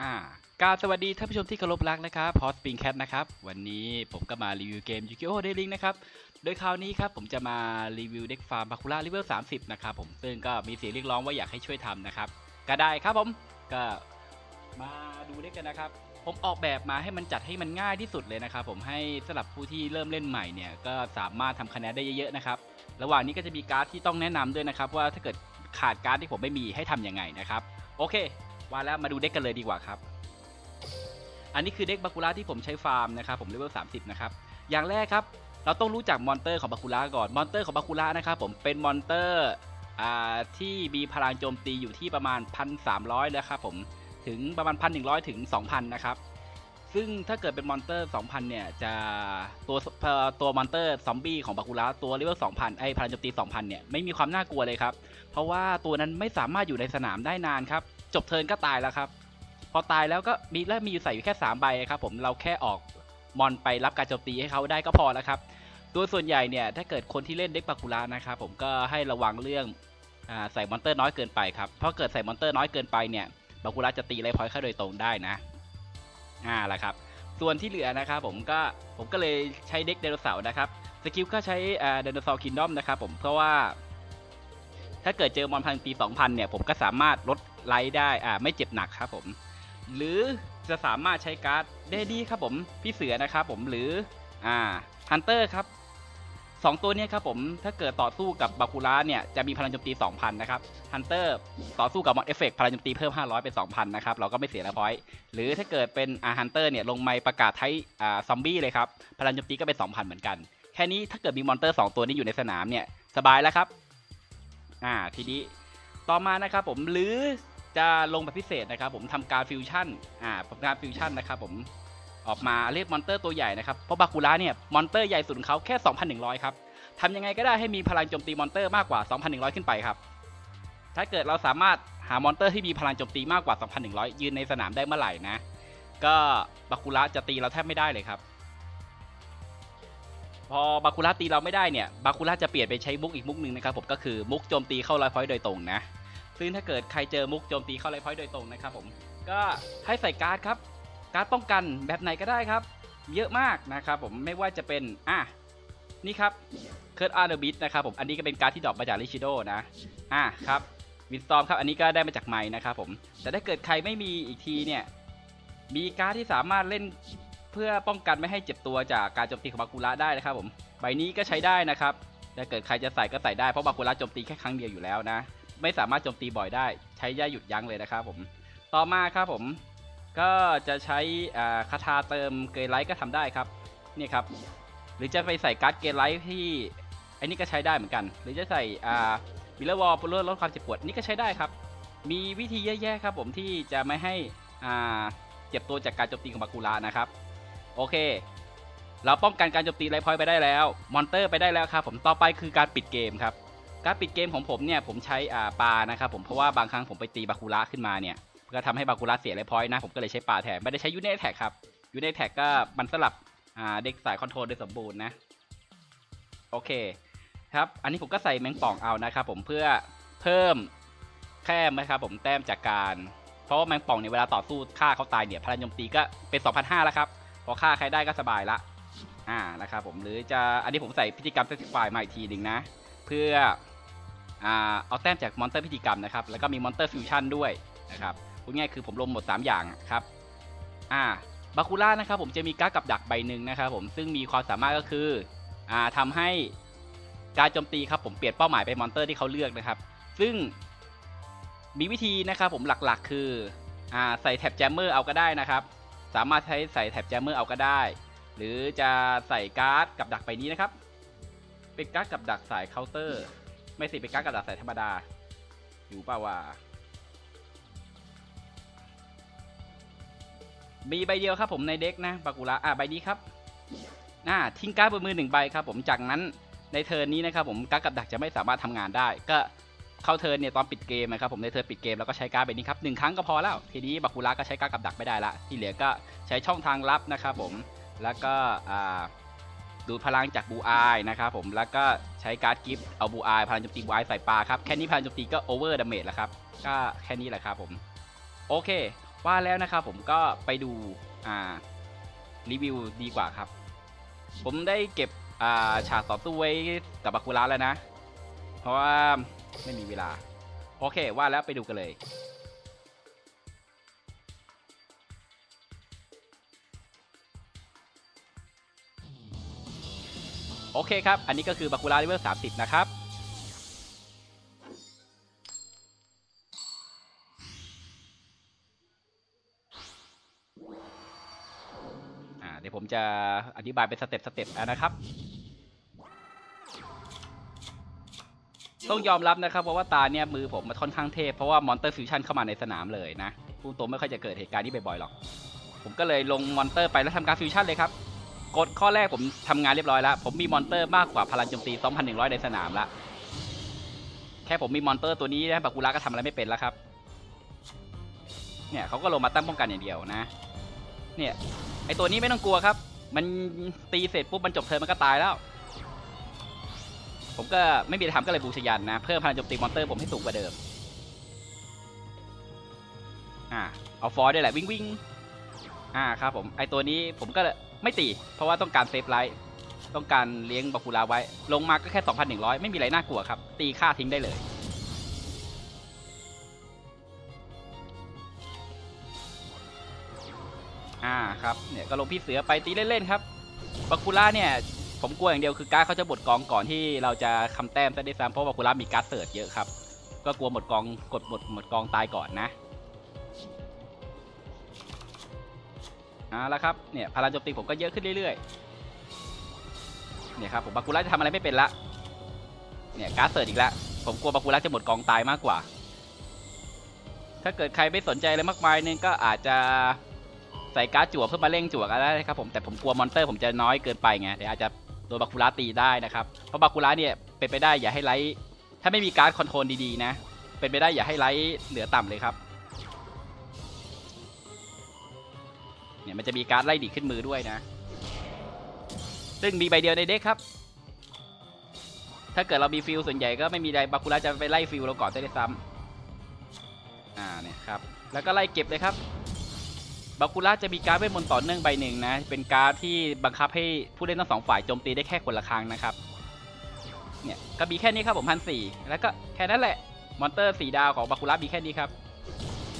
อ่าการสวัสดีท่านผู้ชมที่เคารพรักนะครับพอสปิงแคทนะครับ วันนี้ผมก็มารีวิวเกมยูกิโอเดลิงนะครับ โดยคราวนี้ครับผมจะมารีวิวเด็กฟาร์มบาคูล่าเลเวล30 นะครับผมซึ่งก็มีเสียงเรียกร้องว่าอยากให้ช่วยทำนะครับ ก็ได้ครับผมก็มาดูเด็กกันนะครับ ผมออกแบบมาให้มันจัดให้มันง่ายที่สุดเลยนะครับ ผมให้สำหรับผู้ที่เริ่มเล่นใหม่เนี่ยก็สามารถทำคะแนนได้เยอะๆนะครับระหว่างนี้ก็จะมีการ์ดที่ต้องแนะนำด้วยนะครับ ว่าถ้าเกิดขาดการ์ดที่ผมไม่มีให้ทำยังไงนะครับ โอเค ว่าแล้วมาดูเด็กกันเลยดีกว่าครับ อันนี้คือเด็กบาคูล่าที่ผมใช้ฟาร์มนะครับผมเลเวล30 นะครับ อย่างแรกครับ เราต้องรู้จักมอนเตอร์ของบาคูล่าก่อน มอนเตอร์ของบาคูล่านะครับผมเป็นมอนเตอร์ที่มีพลังโจมตีอยู่ที่ประมาณ 1,300แล้วครับผม ถึงประมาณ 1,100 ถึง 2,000 นะครับ ซึ่งถ้าเกิดเป็นมอนเตอร์ 2,000 เนี่ย จะตัวตัวมอนเตอร์ซอมบี้ของบาคูล่าตัวเลเวล 2,000 ไอ้พลังโจมตี 2,000 เนี่ย ไม่มีความน่ากลัวเลยครับ เพราะว่าตัวนั้นไม่สามารถอยู่ในสนามได้นานครับ จบเทิร์นก็ตายแล้วครับ พอตายแล้วก็มีและมีอยู่ใส่อยู่แค่ 3 ใบครับผมเราแค่ออกมอนไปรับการโจมตีให้เขาได้ก็พอแล้วครับโดยส่วนใหญ่เนี่ยถ้าเกิดคนที่เล่นเด็กบาคูล่านะครับผมก็ให้ระวังเรื่องอใส่มอนเตอร์น้อยเกินไปครับเพราะเกิดใส่มอนเตอร์น้อยเกินไปเนี่ยบาคูล่าจะตีไรพอยต์เข้าโดยตรงได้นะอ่าละครับ ส่วนที่เหลือนะครับผมก็ผมก็เลยใช้เด็กไดโนเสาร์นะครับสกิลก็ใช้ไดโนเสาร์คินดอมนะครับผมเพราะว่าถ้าเกิดเจอมอนพันปี2000เนี่ยผมก็สามารถลด ไลท์ได้อ่าไม่เจ็บหนักครับผม หรือจะสามารถใช้การ์ดเดดี้ครับผมพี่เสือนะครับผมหรืออ่าฮันเตอร์ครับสองตัวนี้ครับผมถ้าเกิดต่อสู้กับบาคูล่าเนี่ยจะมีพลังโจมตี 2,000 นะครับฮันเตอร์ต่อสู้กับมอนเอฟเฟกพลังโจมตีเพิ่ม 500 เป็น 2,000 นะครับ เราก็ไม่เสียละพอยต์หรือถ้าเกิดเป็นอาฮันเตอร์เนี่ยลงไมค์ประกาศไทยอ่าซอมบี้เลยครับ พลังโจมตีก็เป็น 2,000 เหมือนกัน แค่นี้ถ้าเกิดมีมอนเตอร์ 2 ตัวนี้อยู่ในสนามเนี่ยสบายแล้วครับอ่าทีนี้ต่อมานะครับผมหรือ จะลงแบบพิเศษนะครับ ผมทำการฟิวชั่นอ่าผมการฟิวชั่นนะครับผมออกมาเรียกมอนเตอร์ตัวใหญ่นะครับเพราะบาคูล่าเนี่ยมอนเตอร์ใหญ่สุดของเขาแค่ 2,100 ครับทำยังไงก็ได้ให้มีพลังโจมตีมอนเตอร์มากกว่า 2,100 ขึ้นไปครับ ถ้าเกิดเราสามารถหามอนเตอร์ที่มีพลังโจมตีมากกว่า 2,100 ยืนในสนามได้เมื่อไหร่นะ ก็บาคูล่าจะตีเราแทบไม่ได้เลยครับ พอบาคูล่าตีเราไม่ได้เนี่ยบาคูล่าจะเปลี่ยนไปใช้มุกอีกมุกหนึ่งนะครับผมก็คือมุกโจมตีเข้าไลฟ์พอยต์โดยตรงนะ ซึ่งถ้าเกิดใครเจอมุกโจมตีเข้าไลฟ์พอยต์โดยตรงนะครับผม ก็ให้ใส่การ์ดครับ การ์ดป้องกันแบบไหนก็ได้ครับ เยอะมากนะครับผม ไม่ว่าจะเป็น อะ นี่ครับเคิร์ดอาร์เดอร์บิทนะครับผม อันนี้ก็เป็นการ์ดที่ดรอปมาจากลิชิโดนะ อะครับ วินสตอมครับ อันนี้ก็ได้มาจากไม้นะครับผม แต่ถ้าเกิดใครไม่มีอีกทีเนี่ย มีการ์ดที่สามารถเล่นเพื่อป้องกันไม่ให้เจ็บตัวจากการโจมตีของบาคูระได้นะครับผม ใบนี้ก็ใช้ได้นะครับ ถ้าเกิดใครจะใส่ก็ใส่ได้ เพราะบาคูระโจมตีแค่ครั้งเดียวอยู่แล้วนะ ไม่สามารถโจมตีบ่อยได้ ใช้ย่าหยุดยั้งเลยนะครับผม ต่อมาครับผมก็จะใช้คาถาเติมเกรไลท์ก็ทำได้ครับนี่ครับ หรือจะไปใส่การ์ดเกรไลท์ที่อันนี้ก็ใช้ได้เหมือนกัน หรือจะใส่บิลเลอร์วอลลดลดความเจ็บปวดนี่ก็ใช้ได้ครับ มีวิธีเยอะแยะครับผมที่จะไม่ให้อ่าเจ็บตัวจากการโจมตีของบาคูระนะครับ โอเค เราป้องกันการโจมตีไรพอยไปได้แล้ว มอนเตอร์ไปได้แล้วครับผมต่อไปคือการปิดเกมครับ การปิดเกมของผมเนี่ยผมใช้อ่าปลานะครับผมเพราะว่าบางครั้งผมไปตีบาคูระขึ้นมาเนี่ยก็ทำให้บาคูระเสียไรพอยนะ ผมก็เลยใช้ปลาแทนไม่ได้ใช้ยูเนตแท็กครับยูเนตแท็กก็มันสลับอ่าเด็กสายคอนโทรลโดยสมบูรณ์นะโอเคครับอันนี้ผมก็ใส่แมงป่องเอานะครับผมเพื่อเพิ่มแค่นะครับผมแต้มจากการ เพราะว่าแมงป่องเนี่ยเวลาต่อสู้ฆ่าเขาตายเนี่ยพลังโจมตีก็เป็น 2,500 แล้วครับพอฆ่าใครได้ก็สบายละอ่านะครับผมหรือจะอันนี้ผมใส่พิธีกรรมเซติฟายมาอีกทีหนึ่งนะ เพื่อ เอาแต้มจากมอนเตอร์พิธีกรรมนะครับ แล้วก็มีมอนเตอร์ฟิวชั่นด้วยนะครับพูดง่ายคือผมลงหมด 3 อย่างครับ อ่า บาคูล่านะครับผมจะมีการ์ดกับดักใบหนึ่งนะครับผม ซึ่งมีความสามารถก็คือ อ่าทำให้การโจมตีครับผมเปลี่ยนเป้าหมายไปมอนเตอร์ที่เขาเลือกนะครับ ซึ่งมีวิธีนะครับผมหลักๆ คือ อ่าใส่แท็บแจมเมอร์เอาก็ได้นะครับ สามารถใช้ใส่แท็บแจมเมอร์เอาก็ได้ หรือจะใส่การ์ดกับดักใบนี้นะครับ เป็นการ์ดกับดักสายเคาน์เตอร์ ไม่สิเป็นการ์ดกับดักสายธรรมดา อยู่ป่าวะมีใบเดียวครับผมในเด็กนะบากุระอ่าใบนี้ครับอ่าทิ้งการ์ดบนมือหนึ่งใบครับผมจากนั้นในเทิร์นนี้นะครับผมการ์ดกับดักจะไม่สามารถทำงานได้ ก็เข้าเทิร์นเนี่ยตอนปิดเกมนะครับผมในเทิร์นปิดเกมแล้วก็ใช้การ์ดใบนี้ครับหนึ่งครั้งก็พอแล้วทีนี้บากุระก็ใช้การ์ดกับดักไม่ได้ละที่เหลือก็ใช้ช่องทางลับนะครับผมแล้วก็อ่า ดูดพลังจากบูอายนะครับผมแล้วก็ใช้การ์ดกิฟต์เอาบูอายพลังโจมตีบูอายใส่ปลาครับแค่นี้พลังโจมตีก็โอเวอร์ดาเมจแล้วครับก็แค่นี้แหละครับผมโอเค ว่าแล้วนะครับผมก็ไปดูอ่ารีวิวดีกว่าครับ ผมได้เก็บอ่าฉากต่อสู้ไว้กับบาคุระแล้วนะ เพราะว่าไม่มีเวลา โอเค ว่าแล้วไปดูกันเลย โอเคครับ อันนี้ก็คือบาคุระเลเวล30 นะครับ เดี๋ยวผมจะอธิบายเป็นสเต็ปสเต็ปนะครับ ต้องยอมรับนะครับเพราะว่าตาเนี่ยมือผมมันค่อนข้างเทพ เพราะว่ามอนเตอร์ฟิวชั่นเข้ามาในสนามเลยนะพูดตรงไม่ค่อยจะเกิดเหตุการณ์นี้บ่อยๆหรอก ผมก็เลยลงมอนเตอร์ไปแล้วทำการฟิวชั่นเลยครับ กดข้อแรกผมทำงานเรียบร้อยแล้ว ผมมีมอนเตอร์มากกว่าพลังโจมตี 2,100 ในสนามละแค่ผมมีมอนเตอร์ตัวนี้นะบากูระก็ทำอะไรไม่เป็นแล้วครับ เนี่ยเขาก็ลงมาตั้งป้องกันอย่างเดียวนะ เนี่ยไอตัวนี้ไม่ต้องกลัวครับ มันตีเสร็จปุ๊บมันจบเทิร์นมันก็ตายแล้ว ผมก็ไม่มีทำก็เลยบูชยันนะ เพิ่มพลังโจมตีมอนเตอร์ผมให้สูงกว่าเดิม อ่าเอาฟอร์ด้วยแหละวิ่งวิ่งอ่าครับผมไอตัวนี้ผมก็ ไม่ตี เพราะว่าต้องการเซฟไลท์ต้องการเลี้ยงบาคูราไว้ ลงมาก็แค่ 2,100 ไม่มีอะไรน่ากลัวครับ ตีค่าทิ้งได้เลยอ่าครับเนี่ยก็ลงพี่เสือไปตีเล่นๆครับบาคูล่าเนี่ยผมกลัวอย่างเดียวคือการดเขาจะหมดกองก่อนที่เราจะคำแต้มซะด้ซ้ำเพราะบาคูล่ามีการ์ดเสิร์ชเยอะครับ ก็กลัวหมดกองกดหมดหมดกองตายก่อนนะ อ่าแล้วครับเนี่ยพลังโจมตีผมก็เยอะขึ้นเรื่อยๆเนี่ยครับผมบาคูล่าจะทำอะไรไม่เป็นละเนี่ยการ์ดเสิร์ชอีกแล้วผมกลัวบาคูล่าจะหมดกองตายมากกว่า ถ้าเกิดใครไม่สนใจอะไรมากมายนึงก็อาจจะใส่การ์ดจั่วเพื่อมาเร่งจั่วก็ได้ครับผมแต่ผมกลัวมอนเตอร์ผมจะน้อยเกินไปไงเดี๋ยวอาจจะโดนบาคูระตีได้นะครับเพราะบาคูระเนี่ยเป็นไปได้อย่าให้ไลท์ถ้าไม่มีการ์ดคอนโทรลดีๆนะ เป็นไปได้อย่าให้ไลท์เหลือต่ำเลยครับ เนี่ยมันจะมีการ์ดไล่ดีขึ้นมือด้วยนะ ซึ่งมีใบเดียวในเด็กครับ ถ้าเกิดเรามีฟิลส่วนใหญ่ก็ไม่มีใดบาคูระจะไปไล่ฟิลเราก่อนได้ซ้ำอ่าเนี่ยครับ แล้วก็ไล่เก็บเลยครับบาคูระจะมีการ์ดเวทมนต์ต่อเนื่องใบหนึ่งนะ เป็นการ์ดที่บังคับให้ผู้เล่นทั้งสองฝ่ายโจมตีได้แค่คนละครั้งนะครับ เนี่ยก็มีแค่นี้ครับผมพันสี่แล้วก็แค่นั้นแหละ มอนเตอร์สีดาวของบาคูระมีแค่นี้ครับ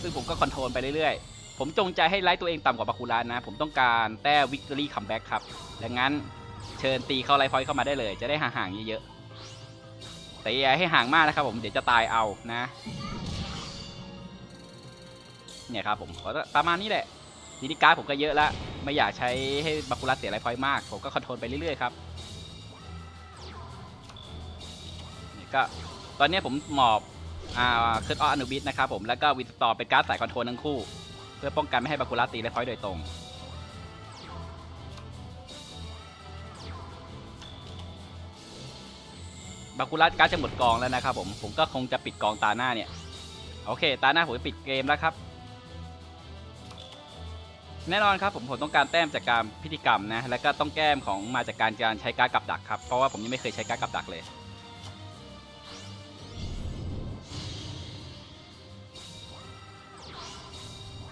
ซึ่งผมก็คอนโทรลไปเรื่อยๆ ผมจงใจให้ไลท์ตัวเองต่ำกว่าบาคูระนะ ผมต้องการแต้วิกตอรี่คัมแบ็กครับ ดังนั้นเชิญตีเข้าไลท์พอยต์เข้ามาได้เลย จะได้ห่างๆเยอะๆ แต่อย่าให้ห่างมากนะครับผม เดี๋ยวจะตายเอานะ เนี่ยครับผมขอประมาณนี้แหละดีดีการ์ดผมก็เยอะล้วไม่อยากใช้ให้บาคูรัสเสียไรพอยต์มาก ผมก็คอนโทรลไปเรื่อยๆครับนี่ก็ตอนนี้ผมหมอบอ่าเคิร์ดอออนุบิสนะครับผม แล้วก็วินสตอร์เป็นการ์ดสายคอนโทรลทั้งคู่ เพื่อป้องกันไม่ให้บาคูรัสตีไรพอยต์โดยตรง บาคูรัสการ์ดจะหมดกองแล้วนะครับผมผมก็คงจะปิดกองตาหน้าเนี่ยโอเค ตาหน้าผมจะปิดเกมแล้วครับ แน่นอนครับผมผมต้องการแต้มจากการพิธีกรรมนะแล้วก็ต้องแก้มของมาจากการการใช้การกับดักครับเพราะว่าผมยังไม่เคยใช้การกับดักเลย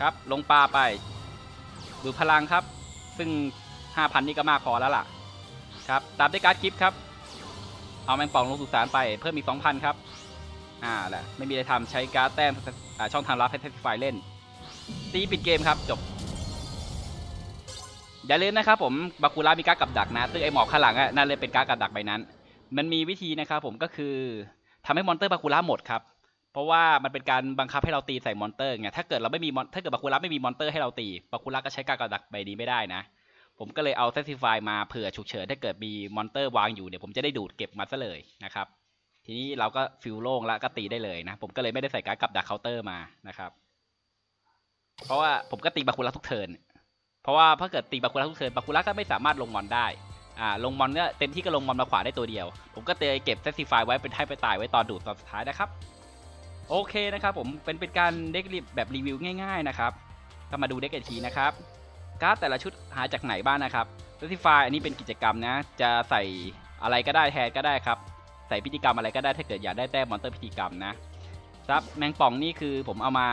ครับ ลงปลาไป ดูพลังครับ ซึ่ง 5,000 นี่ก็มากพอแล้วล่ะ ครับ ตามด้วยการ์ดกิฟต์ครับ เอาแมงป่องลงสุสานไป เพิ่มอีก 2,000 ครับ อ่าแหละ ไม่มีอะไรทำใช้การ์ดแต้มช่องทางลับให้เทสติฟเล่น ตีปิดเกมครับ จบ อย่าลืมนะครับผม บาคูระมีการ์ดกับดักนะ ซึ่งไอหมอกข้างหลังนั่นเลยเป็นการ์ดกับดักใบนั้น มันมีวิธีนะครับผมก็คือทำให้มอนเตอร์บาคูระหมดครับ เพราะว่ามันเป็นการบังคับให้เราตีใส่มอนเตอร์ไงถ้าเกิดเราไม่มีมอนถ้าเกิดบาคูระไม่มีมอนเตอร์ให้เราตีบาคูระก็ใช้การกับดักใบนี้ไม่ได้นะ ผมก็เลยเอาเซตติฟายมาเผื่อฉุกเฉินถ้าเกิดมีมอนเตอร์วางอยู่เนี่ยผมจะได้ดูดเก็บมาซะเลยนะครับทีนี้เราก็ฟิลโล่งแล้วก็ตีได้เลยนะ ผมก็เลยไม่ได้ใส่การกับดักเคาน์เตอร์มานะครับ เพราะว่าผมก็ตีบาคูระทุกเทิร์นเพราะว่าถ้าเกิดตีบาคูระทุกเทิร์นบาคูระก็ไม่สามารถลงมอนได้อ่าลงมอนเนี่ยเต็มที่ก็ลงมอนมาขวาได้ตัวเดียว ผมก็เตยเก็บเซตติฟายไว้เป็นให้ไปตายไว้ตอนดูดตอนสุดท้ายนะครับ โอเคนะครับผมเป็นเป็นการเด็กรีแบบรีวิวง่ายๆนะครับก็มาดูเด็กอีกทีนะครับการ์ดแต่ละชุดหาจากไหนบ้างนะครับเซติฟายอันนี้เป็นกิจกรรมนะ จะใส่อะไรก็ได้แทนก็ได้ครับ ใส่พิธีกรรมอะไรก็ได้ถ้าเกิดอยากได้แต้มมอนเตอร์พิธีกรรมนะซับแมงป่องนี่คือผมเอามา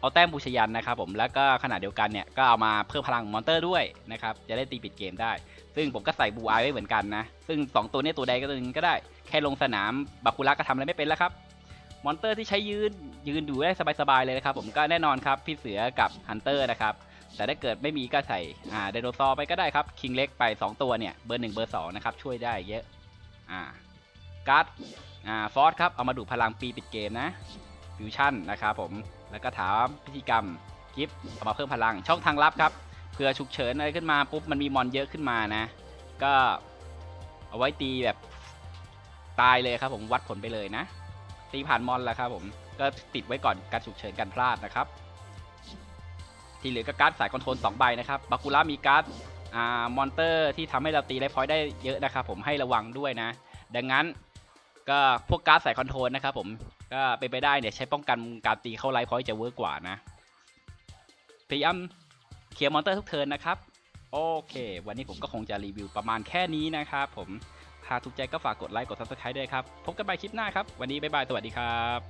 เอาแต้มบูชยันนะครับผมแล้วก็ขณะเดียวกันเนี่ยก็เอามาเพิ่มพลังมอนเตอร์ด้วยนะครับจะได้ตีปิดเกมได้ ซึ่งผมก็ใส่บูอายไว้เหมือนกันนะ ซึ่ง 2 ตัวนี้ตัวใดก็ตัวหนึงก็ได้ แค่ลงสนามบาคุระก็ทำอะไรไม่เป็นแล้วครับ มอนเตอร์ที่ใช้ยืนยืนดูได้สบายๆเลยนะครับผมก็แน่นอนครับพี่เสือกับฮันเตอร์นะครับแต่ถ้าเกิดไม่มีก็ใส่อ่าไดโนเสาร์ไปก็ได้ครับคิงเล็กไป 2 ตัวเนี่ยเบอร์1เบอร์2นะครับช่วยได้เยอะอ่าการ์ดอ่าฟอสครับเอามาดูพลังปีปิดเกมนะฟิวชั่นนะครับผมแล้วก็ถามพิธีกรรมกิฟต์เอามาเพิ่มพลังช่องทางลับครับเผื่อฉุกเฉินอะไรขึ้นมาปุ๊บมันมีมอนเยอะขึ้นมานะ ก็เอาไว้ตีแบบตายเลยครับผมวัดผลไปเลยนะ ตีผ่านมอนแล้วครับผมก็ติดไว้ก่อนการฉุกเฉินการพลาดนะครับ ที่เหลือก็การ์ดสายคอนโทรล2ใบนะครับบาคูระมีการ์ดอ่ามอนเตอร์ที่ทำให้เราตีไลฟ์พอยต์ได้เยอะนะครับผมให้ระวังด้วยนะ ดังนั้นก็พวกการ์ดสายคอนโทรลนะครับผมก็เป็นไปได้เนี่ยใช้ป้องกันการตีเข้าไลฟ์พอยต์จะเวิร์กกว่านะพยายามเคลียร์มอนเตอร์ทุกเทิร์นนะครับ โอเค วันนี้ผมก็คงจะรีวิวประมาณแค่นี้นะครับผม หากถูกใจก็ฝากกดไลค์กด subscribe ด้วยครับ พบกันใหม่คลิปหน้าครับ วันนี้บ๊ายบาย สวัสดีครับ